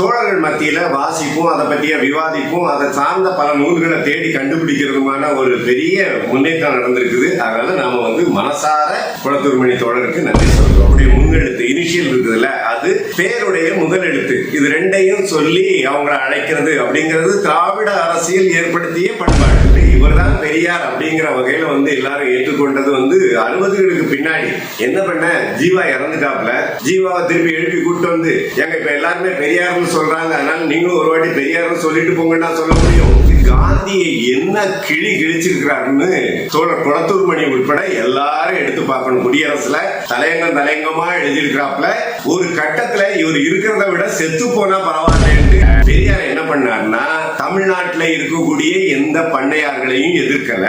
சோழர்கள் மத்தியில வாசிப்பும் அதை பற்றிய விவாதிப்பும் அதை சார்ந்த பல நூல்களை தேடி கண்டுபிடிக்கிறதுமான ஒரு பெரிய முன்னேற்றம் நடந்திருக்குது. அதனால நாம வந்து மனசார குளத்தூர்மணி தோழருக்கு நன்றி சொல்றோம். அப்படியே முன்னெழுத்து இனிஷியல் இருக்குதுல்ல அது பேருடைய முதல் எழுத்து. இது ரெண்டையும் சொல்லி அவங்கள அழைக்கிறது அப்படிங்கிறது திராவிட அரசியல் ஏற்படுத்திய பண்பாடு. இவர்தான் பெரியார் அப்படிங்கிற வகையில வந்து எல்லாரும் ஏற்றுக்கொண்டது வந்து அறுபதுகளுக்கு பின்னாடி. என்ன பண்ண? ஜீவா இறந்துட்டாப்ல ஜீவாவை திருப்பி எழுப்பி கூப்பிட்டு வந்து எங்க இப்ப எல்லாருமே பெரியார்னு சொல்றாங்க. அதனால நீங்களும் ஒரு வாட்டி பெரியார்னு சொல்லிட்டு போங்கன்னா சொல்ல முடியும். காந்தியை என்ன கிழி கிழிச்சிருக்கிறாருன்னு தோழர் குளத்தூர் மணி உட்பட எல்லாரும் எடுத்து பார்க்கணும். குடியரசுல தலையங்கம் தலையங்கமா எழுதியிருக்கிறாப்ல ஒரு கட்டத்துல இவர் இருக்கிறத விட செத்து போனா பரவாயில்லன்ட்டு. பெரியார் என்ன பண்ணாருன்னா தமிழ்நாட்டுல இருக்கக்கூடிய எந்த பண்ணையார்களையும் எதிர்க்கல.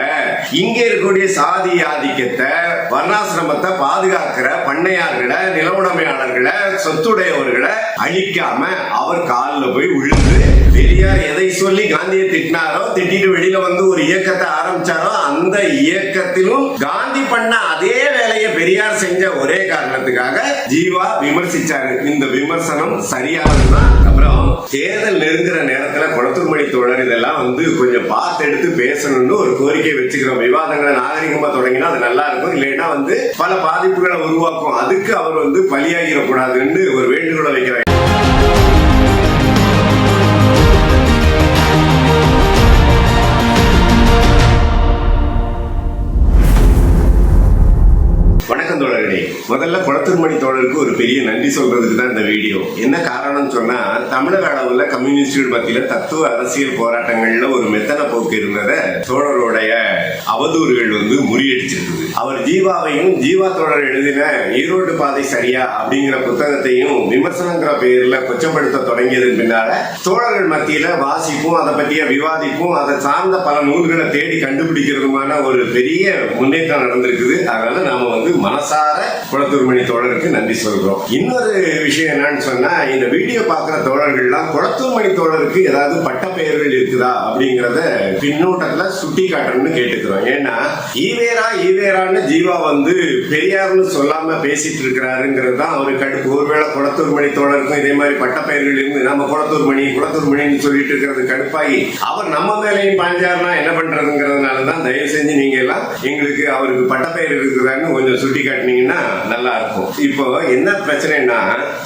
இங்கே இருக்கக்கூடிய சாதி ஆதிக்கத்தை வர்ணாசிரமத்தை பாதுகாக்கிற பண்ணையார்களை நிலவுடைமையாளர்களை சொத்துடையவர்களை அழிக்காம அவர் காலில் போய் விழுந்து பெரியார் எதை சொல்லி காந்தியை திட்டினாரோ திட்டிட்டு வெளியில வந்து ஒரு இயக்கத்தை ஆரம்பிச்சாரோ அந்த இயக்கத்திலும் காந்தி பண்ண அதே வேலையை பெரியார் செஞ்ச ஒரே காரணத்துக்காக ஜீவா விமர்சிச்சாரு. இந்த விமர்சனம் சரியானதுதான். அப்புறம் தேர்தல் நெருங்குற நேரத்துல குளத்தூர்மணி தோழர் இதெல்லாம் வந்து கொஞ்சம் பார்த்து எடுத்து பேசணும்னு ஒரு கோரிக்கை வச்சுக்கிறோம். விவாதங்களை நாகரிகமா தொடங்கினா அது நல்லா இருக்கும். இல்லைன்னா வந்து பல பாதிப்புகளை உருவாக்கும். அதுக்கு அவர் வந்து பலியாகிடக்கூடாதுன்னு ஒரு வேண்டுகோளை வைக்கிறாங்க முதல்ல குளத்தூர் மணி குளத்தூர்மணி ஒரு பெரிய நன்றி சொல்றதுக்கு தான் இந்த வீடியோ. என்ன காரணம் சொன்னா தமிழக அளவுல கம்யூனிஸ்டுகள் மத்தியில தத்துவ அரசியல் போராட்டங்கள்ல ஒரு மெத்தன போக்கு இருந்ததை சோழருடைய அவதூறுகள் வந்து முறியடிச்சிருக்குது. அவர் ஜீவாவையும் ஜீவா தோழர் எழுதின ஈரோடு பாதை சரியா அப்படிங்கிற புத்தகத்தையும் விமர்சனங்கிற பெயர்ல கொச்சப்படுத்த தொடங்கியதன் பின்னால தோழர்கள் மத்தியில வாசிப்பும் அதை பற்றிய விவாதிப்பும் அதை சார்ந்த பல நூல்களை தேடி கண்டுபிடிக்கிறதுமான ஒரு பெரிய முன்னேற்றம் நடந்திருக்குது. அதனால நாம வந்து மனசார குளத்தூர்மணி தோழருக்கு நன்றி சொல்கிறோம் இன்னொரு விஷயம் என்னன்னு சொன்னா இந்த வீடியோ பார்க்குற தோழர்கள்லாம் குளத்தூர்மணி தோழருக்கு ஏதாவது பட்ட பெயர்கள் இருக்குதா அப்படிங்கிறத பின்னூட்டத்துல சுட்டி காட்டணும்னு கேட்டுக்கிறோம். ஏன்னா ஈவேரா ஈவேரான்னு ஜீவா வந்து பெரியார்னு சொல்லாம பேசிட்டு இருக்கிறாருங்கிறது தான் அவரு கடுப்பு ஒருவேளை குளத்தூர் மணி தோழருக்கும் இதே மாதிரி பட்டப்பெயர்கள் இருந்து நம்ம குளத்தூர்மணி குளத்தூர்மணின்னு சொல்லிட்டு இருக்கிறது கடுப்பாகி அவர் நம்ம மேலையும் பாஞ்சாருன்னா என்ன பண்றதுங்கிறதுனால தான் தயவு செஞ்சு நீங்க எல்லாம் எங்களுக்கு அவருக்கு பட்டப்பெயர் இருக்குதான்னு கொஞ்சம் சுட்டி காட்டினீங்கன்னா நல்லா இருக்கும். இப்போ என்ன பிரச்சனைனா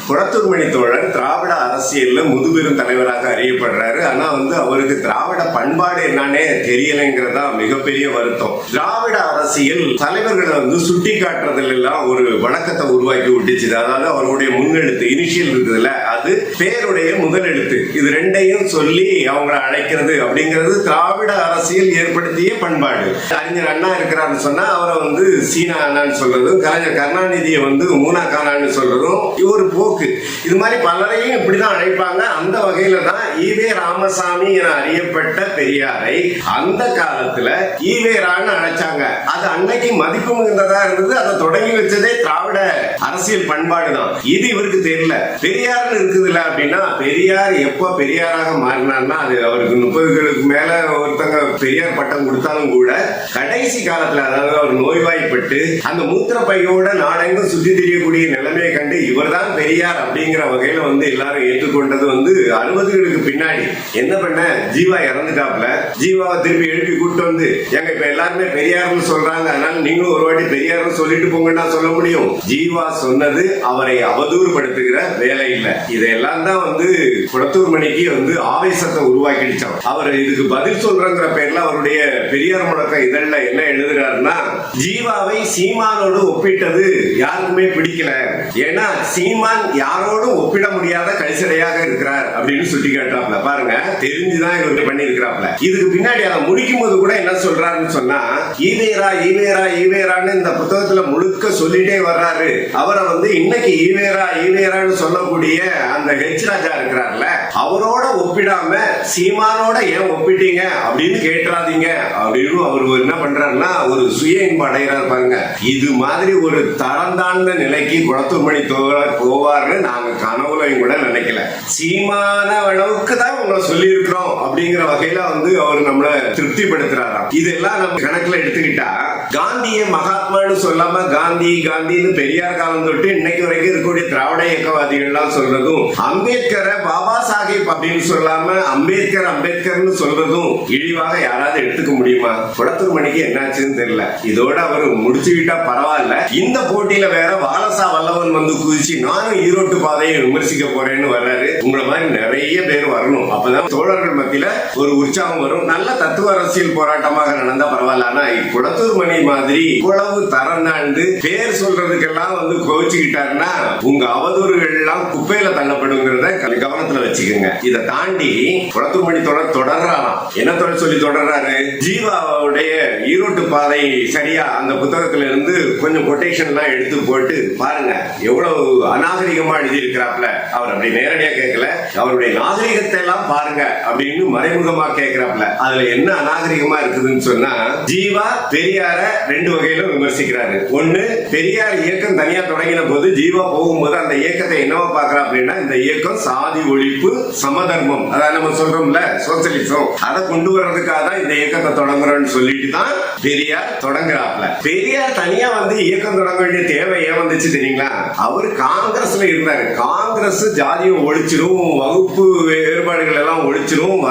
குளத்தூர்மணி தோழர் திராவிட அரசியல்ல முதுபெரும் தலைவராக அறியப்படுறாரு. ஆனா வந்து அவருக்கு திராவிட பண்பாடு என்னன்னே தெரியலைங்கிறதா மிகப்பெரிய வருத்தம். திராவிட அரசியல் தலைவர்களை வந்து சுட்டி காட்டுறதுல எல்லாம் ஒரு வழக்கத்தை உருவாக்கி விட்டுச்சு அதாவது அவருடைய முன்னெழுத்து இனிஷியல் இருக்குதுல்ல அது பேருடைய முதல் எழுத்து. இது ரெண்டையும் சொல்லி அவங்கள அழைக்கிறது அப்படிங்கிறது திராவிட அரசியல் ஏற்படுத்திய பண்பாடு. அறிஞர் அண்ணா இருக்கிறாருன்னு சொன்னா அவரை வந்து சீனா அண்ணான்னு சொல்றதும் கலைஞர் கருணாநிதியை வந்து மூனா கானான்னு சொல்றதும் ஒரு போக்கு. இது மாதிரி பலரையும் இப்படிதான் அழைப்பாங்க. அந்த வகையில தான் ஈவே ராமசாமி என அறியப்பட்ட பெரியாரை அந்த காலத்துல ஈவேரான்னு அழைச்சாங்க. அது அன்னைக்கு மதிப்பு மிகுந்ததா இருந்தது. அதை தொடங்கி வச்சதே திராவிட அரசியல் பண்பாடு தான். இது இவருக்கு தெரியல. பெரியார்னு இருக்குதுல்ல அப்படின்னா பெரியார் எப்போ பெரியாராக மாறினார்னா அது அவருக்கு முப்பதுகளுக்கு மேல ஒருத்தங்க பெரியார் பட்டம் கொடுத்தாலும் கூட கடைசி காலத்துல அதாவது அவர் நோய்வாய்ப்பட்டு அந்த மூத்திர பையோட நாடெங்கும் சுத்தி தெரியக்கூடிய நிலைமையை கண்டு இவர்தான் பெரியார் அப்படிங்கிற வகையில வந்து எல்லாரும் ஏற்றுக்கொண்டது வந்து அறுபதுகளுக்கு பின்னாடி. என்ன பண்ண? ஜீவா இறந்துட்டாப்ல ஜீவாவை திருப்பி எழுப்பி கூப்பிட்டு வந்து எங்க இப்ப எல்லாருமே பெரியார்னு சொல்றாங்க. அதனால நீங்களும் ஒரு வாட்டி பெரியார்னு சொல்லிட்டு போங்கன்னா சொல்ல முடியும். ஜீவா சொன்னது அவரை அவதூறுபடுத்துகிற வேலை இல்ல. இதெல்லாம் தான் வந்து குளத்தூர் மணிக்கு வந்து ஆவேசத்தை உருவாக்கிடுச்சான் அவர். இதுக்கு பதில் சொல்றங்கிற பேர்ல அவருடைய பெரியார் முழக்க இதழ்ல என்ன எழுதுறாருன்னா ஜீவாவை சீமானோடு ஒப்பிட்டது யாருக்குமே பிடிக்கல. ஏன்னா சீமான் யாரோடும் ஒப்பிட முடியாத கழிசடையாக இருக்கிறார். அப்படின்னு சுட்டி காட்டுறாப்ல பாருங்க தெரிஞ்சுதான் இவர் பண்ணி இருக்கிறாப்ல இதுக்கு பின்னாடி அதை முடிக்கும் போது கூட என்ன சொல்றாருன்னு சொன்னா ஈவேரா ஈவேரா ஈவேரான்னு இந்த புத்தகத்துல முழுக்க சொல்லிட்டே வர்றாரு. அவரை வந்து இன்னைக்கு ஈவேரா ஈவேரான்னு சொல்லக்கூடிய அந்த ஹெச் ராஜா இருக்கிறார்ல அவரோட ஒப்பிடாம சீமானோட ஏன் ஒப்பிட்டீங்க? அப்படின்னு கேட்டுறாதீங்க. அப்படின்னு அவர் என்ன பண்றாருன்னா ஒரு சுய இன்பம் அடைகிறார் பாருங்க. இது மாதிரி ஒரு தரம் தாழ்ந்த நிலைக்கு குளத்தூர்மணி தோழர் போவார்னு நாங்க கனவுலையும் கூட நினைக்கல. சீமான அளவுக்கு தான் உங்களை சொல்லி இருக்கிறோம் அப்படிங்கிற வகையில வந்து அவர் நம்மள திருப்திப்படுத்துறாராம். இதெல்லாம் நம்ம கணக்குல எடுத்துக்கிட்டா காந்திய மகாத்மான்னு சொல்லாம காந்தி காந்தின்னு பெரியார் காலம் தொட்டு இன்னைக்கு வரைக்கும் இருக்கக்கூடிய திராவிட இயக்கவாதிகள்லாம் சொல்றதும் அம்பேத்கரை பாபா சாஹிப் அப்படின்னு சொல்லாம அம்பேத்கர் அம்பேத்கர்னு சொல்றதும் இழிவாக யாராவது எடுத்துக்க முடியுமா? குளத்தூர் மணிக்கு என்னாச்சுன்னு தெரியல. இதோட அவர் முடிச்சுக்கிட்டா பரவாயில்ல. இந்த போட்டியில வேற வாலசா வல்லவன் வந்து குதிச்சு நானும் ஈரோட்டு பாதையை விமர்சிக்க போறேன்னு வர்றாரு. உங்களை மாதிரி நிறைய பேர் வரணும். அப்பதான் தோழர்கள் மத்தியில ஒரு ஒரு உற்சாகம் வரும். நல்ல தத்துவ அரசியல் போராட்டமாக நடந்தா பரவாயில்ல. ஆனா குளத்தூர் மணி மாதிரி இவ்வளவு தரநாண்டு பேர் சொல்றதுக்கெல்லாம் வந்து கோவிச்சுக்கிட்டாருன்னா உங்க அவதூறுகள் எல்லாம் குப்பையில தள்ளப்படுங்கிறத க- கவனத்துல வச்சுக்கோங்க. இதை தாண்டி குளத்தூர் மணி தொடர் தொடர்றாராம். என்ன தொடர் சொல்லி தொடர்றாரு? ஜீவாவுடைய ஈரோட்டு பாதை சரியா அந்த புத்தகத்துல இருந்து கொஞ்சம் கொட்டேஷன் எல்லாம் எடுத்து போட்டு பாருங்க. எவ்வளவு அநாகரிகமா எழுதி இருக்கிறாப்ல அவர் அப்படி நேரடியா கேட்கல. அவருடைய நாகரிகத்தை எல்லாம் பாருங்க அப்படின்னு மறைமுகமா கேட்கிறாப்ல அதுல என்ன அநாகரிகமா இருக்குதுன்னு சொன்னா ஜீவா பெரியார ரெண்டு வகையிலும் விமர்சிக்கிறாரு. ஒண்ணு பெரியார் இயக்கம் தனியா தொடங்கின போது ஜீவா போகும்போது அந்த இயக்கத்தை என்னவா பாக்குறா அப்படின்னா இந்த இயக்கம் சாதி ஒழிப்பு சமதர்மம். அதாவது நம்ம சொல்றோம்ல சோசியலிசம் அதை கொண்டு வர்றதுக்காக தான் இந்த இயக்கத்தை தொடங்குறோம்னு சொல்லிட்டு தான் பெரியார் தொடங்குறாப்ல. பெரியார் தனியா வந்து இயக்கம் தொடங்க வேண்டிய தேவை ஏன் வந்துச்சு தெரியுங்களா? அவர் காங்கிரஸ்ல இருந்தாரு. காங்கிரஸ் ஜாதியை ஒழிச்சிடும் வகுப்பு வேறுபாடுகள் எல்லாம் ஒழிச்சிடும்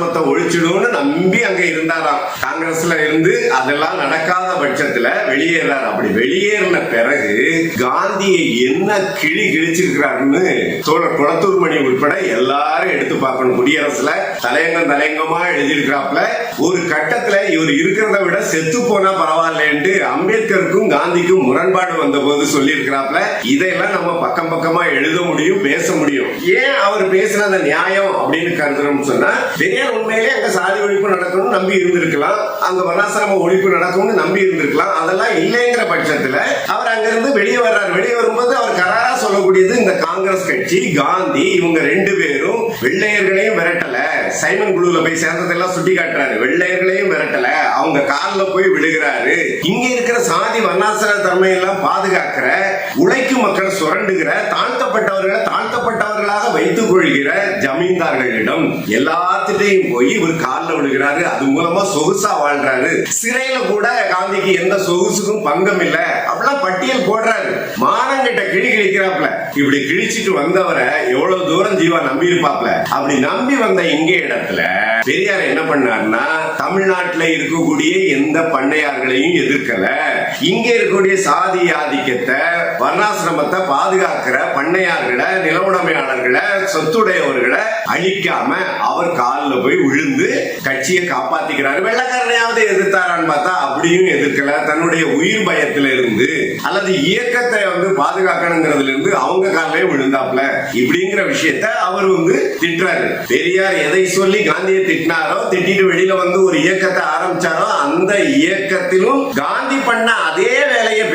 ஆசிரமத்தை ஒழிச்சிடும்னு நம்பி அங்க இருந்தாராம். காங்கிரஸ்ல இருந்து அதெல்லாம் நடக்காத பட்சத்துல வெளியேறாரு. அப்படி வெளியேறின பிறகு காந்தியை என்ன கிழி கிழிச்சிருக்கிறாருன்னு தோழர் குளத்தூர் மணி உட்பட எல்லாரும் எடுத்து பார்க்கணும். குடியரசுல தலையங்கம் தலையங்கமா எழுதியிருக்கிறாப்ல ஒரு கட்டத்துல இவர் இருக்கிறத விட செத்து போனா பரவாயில்லன்ட்டு அம்பேத்கருக்கும் காந்திக்கும் முரண்பாடு வந்த போது சொல்லியிருக்கிறாப்ல இதையெல்லாம் நம்ம பக்கம் பக்கமா எழுத முடியும் பேச முடியும். ஏன் அவர் பேசின அந்த நியாயம் அப்படின்னு கருதுறோம்னு சொன்னா பெரியார் உண்மையிலே அங்க சாதி ஒழிப்பு நடக்கணும்னு நம்பி இருந்திருக்கலாம் அங்க வர்ணாசிரம ஒழிப்பு நடக்கும்னு நம்பி இருந்திருக்கலாம் அதெல்லாம் இல்லைங்கிற பட்சத்துல அவர் அங்க இருந்து வெளியே வர்றாரு. வெளியே வரும்போது அவர் கராரா சொல்லக்கூடியது இந்த காங்கிரஸ் கட்சி காந்தி இவங்க ரெண்டு பேரும் வெள்ளையர்களையும் விரட்டல. சைமன் குழுல போய் சேர்ந்ததெல்லாம் சுட்டி காட்டுறாரு வெள்ளையர்களையும் விரட்டல. அவங்க கால்ல போய் விழுகிறாரு. இங்க இருக்கிற சாதி வர்ணாசிர தன்மை எல்லாம் பாதுகாக்கிற உழைக்கும் மக்கள் சுரண்டுகிற தாழ்த்தப்பட்டவர்களை தாழ்த்தப்பட்டவர்களாக வைத்துக் கொள்கிற ஜமீன்தார்களிடம் எல்லாத்திட்டையும் போய் இவர் காலில் விழுகிறாரு. அது மூலமா சொகுசா வாழ்றாரு. சிறையில கூட காந்திக்கு எந்த சொகுசுக்கும் பங்கம் இல்லை அப்படிலாம் பட்டியல் போடுறாரு. மானங்கிட்ட கிழி கிழிக்கிறாப்ல இப்படி கிழிச்சிட்டு வந்தவரை எவ்வளவு தூரம் ஜீவா நம்பி இருப்பாப்ல அப்படி நம்பி வந்த இங்கே இடத்துல பெரியார் என்ன பண்ணாருன்னா தமிழ்நாட்டில் இருக்கக்கூடிய எந்த பண்ணையார்களையும் எதிர்க்கல. இங்க இருக்கக்கூடிய சாதி ஆதிக்கத்தை வர்ணாசிரமத்தை பாதுகாக்கிற பண்ணையார்களை நிலவுடைமையாளர்களை சொத்துடையவர்களை அழிக்காம அவர் காலில் போய் விழுந்து கட்சியை காப்பாத்திக்கிறாரு. வெள்ளக்காரனையாவது எதிர்த்தாரான்னு பார்த்தா அப்படியும் எதிர்க்கல. தன்னுடைய உயிர் பயத்துல இருந்து அல்லது இயக்கத்தை வந்து பாதுகாக்கணுங்கிறதுல இருந்து அவங்க காலிலே விழுந்தாப்ல இப்படிங்கிற விஷயத்த அவர் வந்து திட்டுறாரு. பெரியார் எதை சொல்லி காந்தியை திட்டினாரோ திட்டிட்டு வெளியில வந்து ஒரு இயக்கத்தை ஆரம்பிச்சாரோ அந்த இயக்கத்திலும் காந்தி பண்ண அதே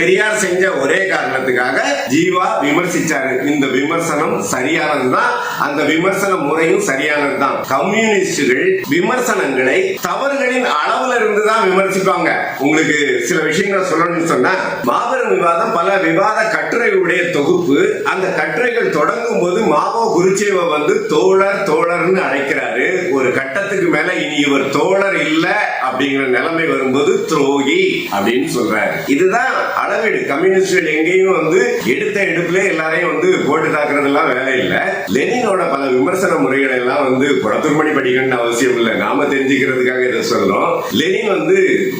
பெரியார் செஞ்ச ஒரே காரணத்துக்காக ஜீவா விமர்சிச்சாரு. இந்த விமர்சனம் சரியானதுதான். அந்த விமர்சன முறையும் சரியானதுதான். கம்யூனிஸ்டுகள் விமர்சனங்களை தவறுகளின் அளவுல இருந்து தான் விமர்சிப்பாங்க. உங்களுக்கு சில விஷயங்களை சொல்லணும்னு சொன்னா மாபெரும் விவாதம் பல விவாத கட்டுரைகளுடைய தொகுப்பு அந்த கட்டுரைகள் தொடங்கும் போது மாவோ குருச்சேவ வந்து தோழர் தோழர்னு அழைக்கிறாரு. ஒரு கட்டத்துக்கு மேல இனி இவர் தோழர் இல்ல அப்படிங்கிற நிலைமை வரும்போது துரோகி அப்படின்னு சொல்றாரு. இதுதான் அளவீடு கம்யூனிஸ்டுகள் எங்கேயும் வந்து எடுத்த எடுப்புல எல்லாரையும் வந்து போட்டு தாக்குறதெல்லாம் வேலை இல்லை. லெனினோட பல விமர்சன முறைகளை எல்லாம் வந்து குளத்தூர்மணி படிக்கணும்னு அவசியம் இல்லை. நாம தெரிஞ்சுக்கிறதுக்காக இதை சொல்றோம். லெனின் வந்து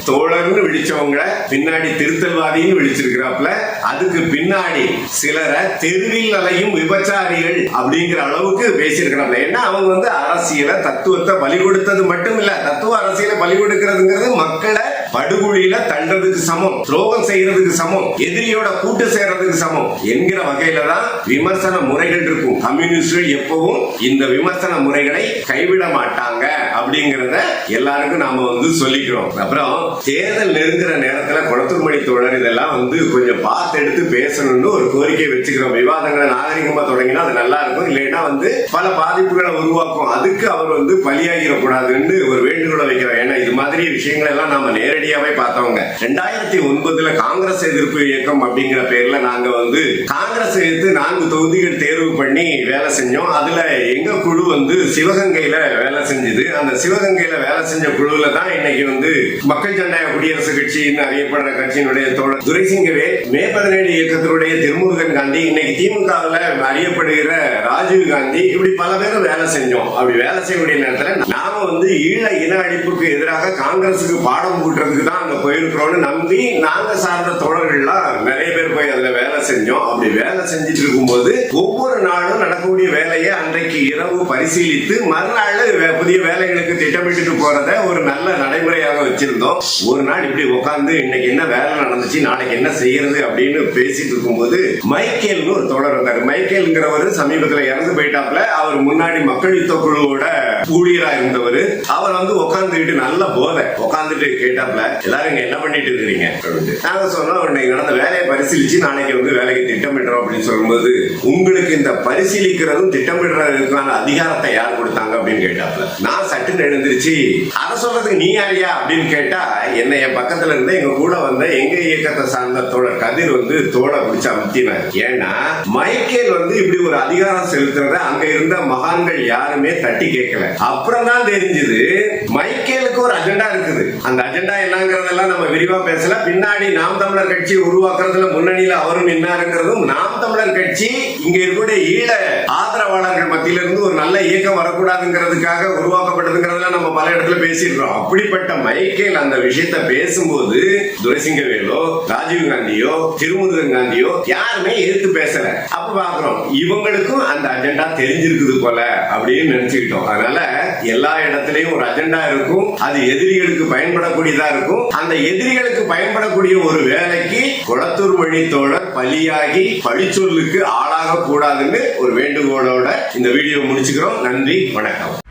தோழர்னு விழிச்சவங்க பின்னாடி திருத்தல்வாதின்னு விழிச்சிருக்கிறாப்ல அதுக்கு பின்னாடி சிலரை தெருவில் அலையும் விபச்சாரிகள் அப்படிங்கிற அளவுக்கு பேசியிருக்கிறாப்ல ஏன்னா அவங்க வந்து அரசியலை தத்துவத்தை பலி கொடுத்தது மட்டும் இல்ல தத்துவ அரசியலை பலி கொடுக்கிறதுங்கிறது மக்கள் படுகொழியில தள்ளுறதுக்கு சமம் துரோகம் செய்யறதுக்கு சமம் எதிரியோட கூட்டு சேர்றதுக்கு சமம் என்கிற வகையில தான் விமர்சன முறைகள் இருக்கும். கம்யூனிஸ்டுகள் எப்பவும் இந்த விமர்சன முறைகளை கைவிட மாட்டாங்க அப்படிங்கறத எல்லாருக்கும் நாம வந்து சொல்லிக்கிறோம். அப்புறம் தேர்தல் நெருங்குற நேரத்துல குளத்தூர்மணி தோழர் இதெல்லாம் வந்து கொஞ்சம் பார்த்து எடுத்து பேசணும்னு ஒரு கோரிக்கை வச்சுக்கிறோம். விவாதங்களை நாகரிகமா தொடங்கினா அது நல்லா இருக்கும். இல்லைன்னா வந்து பல பாதிப்புகளை உருவாக்கும். அதுக்கு அவர் வந்து பலியாகிடக்கூடாதுன்னு ஒரு வேண்டுகோளை வைக்கிறோம். ஏன்னா இது மாதிரி விஷயங்கள் எல்லாம் நாம நேரடி நேரடியாவே பார்த்தவங்க. ரெண்டாயிரத்தி ஒன்பதுல காங்கிரஸ் எதிர்ப்பு இயக்கம் அப்படிங்கிற பேர்ல நாங்க வந்து காங்கிரஸ் எதிர்த்து நான்கு தொகுதிகள் தேர்வு பண்ணி வேலை செஞ்சோம். அதுல எங்க குழு வந்து சிவகங்கையில வேலை செஞ்சது. அந்த சிவகங்கையில வேலை செஞ்ச குழுல தான் இன்னைக்கு வந்து மக்கள் ஜனநாயக குடியரசு கட்சின்னு அறியப்படுற கட்சியினுடைய தோழர் துரைசிங்கவே மே பதினேழு இயக்கத்தினுடைய திருமுருகன் காந்தி இன்னைக்கு திமுகவில் அறியப்படுகிற ராஜீவ் காந்தி இப்படி பல பேரும் வேலை செஞ்சோம். அப்படி வேலை செய்யக்கூடிய நேரத்தில் நாம வந்து ஈழ இன அழிப்புக்கு எதிராக காங்கிரசுக்கு பாடம் கூட்டுறது கூட்டுறதுக்கு தான் அங்க போயிருக்கிறோம்னு நம்பி நாங்க சார்ந்த தோழர்கள்லாம் நிறைய பேர் போய் அதில் வேலை செஞ்சோம். அப்படி வேலை செஞ்சுட்டு இருக்கும்போது ஒவ்வொரு நாளும் நடக்கக்கூடிய வேலையை அன்றைக்கு இரவு பரிசீலித்து மறுநாள் வே- புதிய வேலைகளுக்கு திட்டமிட்டுட்டு போறத ஒரு நல்ல நடைமுறையாக வச்சிருந்தோம். ஒரு நாள் இப்படி உட்கார்ந்து இன்னைக்கு என்ன வேலை நடந்துச்சு நாளைக்கு என்ன செய்யறது அப்படின்னு பேசிட்டு இருக்கும்போது மைக்கேல்னு ஒரு தோழர் வந்தாரு. மைக்கேல்ங்கிறவர் சமீபத்துல இறந்து போயிட்டாப்ல அவர் முன்னாடி மக்கள் யுத்த குழுவோட ஊழியரா இருந்தவர். அவர் வந்து உட்கார்ந்துக்கிட்டு நல்ல போதை. உட்கார்ந்துட்டு கேட்டாப்ல எல்லாரும் இங்க என்ன பண்ணிட்டு இருக்கிறீங்க? அப்படின்ட்டு. நாங்க சொன்னோம் இன்னைக்கு நடந்த வேலையை பரிசீலிச்சு நாளைக்கு வந்து வேலைக்கு திட்டமிடுறோம் அப்படின்னு சொல்லும்போது உங்களுக்கு இந்த பரிசீலிக்கிறதும் திட்டமிடுறதுக்கான அதிகாரத்தை யார் கொடுத்தாங்க அப்படின்னு கேட்டாப்ல நான் சட்டுன்னு எழுந்திருச்சு அதை சொல்றதுக்கு நீ யாரியா அப்படின்னு கேட்டா என்னை என் பக்கத்துல இருந்த எங்க கூட வந்த எங்க இயக்கத்தை சார்ந்த தோழர் கதிர் வந்து தோலை பிடிச்சு அமுத்தினார். ஏன்னா மைக்கேல் வந்து இப்படி ஒரு அதிகாரம் செலுத்துறத அங்க இருந்த மகான்கள் யாருமே தட்டி கேட்கல. அப்புறம் தான் தெரிஞ்சது மைக்கேலுக்கு ஒரு அஜெண்டா இருக்குது. அந்த அஜெண்டா என்னங்கிறதெல்லாம் நம்ம விரிவா பேசல. பின்னாடி நாம் தமிழர் கட்சி உருவாக்குறதுல முன்னணியில அவரும் நின்னாருங்கிறதும் நாம் தமிழர் கட்சி இங்க இருக்கக்கூடிய ஈழ ஆதரவாளர்கள் மத்தியில இருந்து ஒரு நல்ல இயக்கம் வரக்கூடாதுங்கிறதுக்காக உருவாக்கப்பட்டதுங்கிறதுல நம்ம பல இடத்துல பேசிடுறோம் அப்படிப்பட்ட மைக்கேல் அந்த விஷயத்தை பேசும்போது துரைசிங்கவேலோ ராஜீவ் காந்தியோ திருமுருகன் காந்தியோ யாருமே எதிர்த்து பேசல. அப்ப பாக்குறோம் இவங்களுக்கும் அந்த அஜெண்டா தெரிஞ்சிருக்குது போல அப்படின்னு நினைச்சுக்கிட்டோம். அதனால எல்லா இடத்துலயும் ஒரு அஜெண்டா இருக்கும். அது எதிரிகளுக்கு பயன்படக்கூடியதா இருக்கும். அந்த எதிரிகளுக்கு பயன்படக்கூடிய ஒரு வேலைக்கு குளத்தூர் மொழி தோழர் பலியாகி பழிச்சொல்லுக்கு ஆளாக கூடாதுன்னு ஒரு வேண்டுகோளோட இந்த வீடியோ முடிச்சுக்கிறோம். நன்றி வணக்கம்.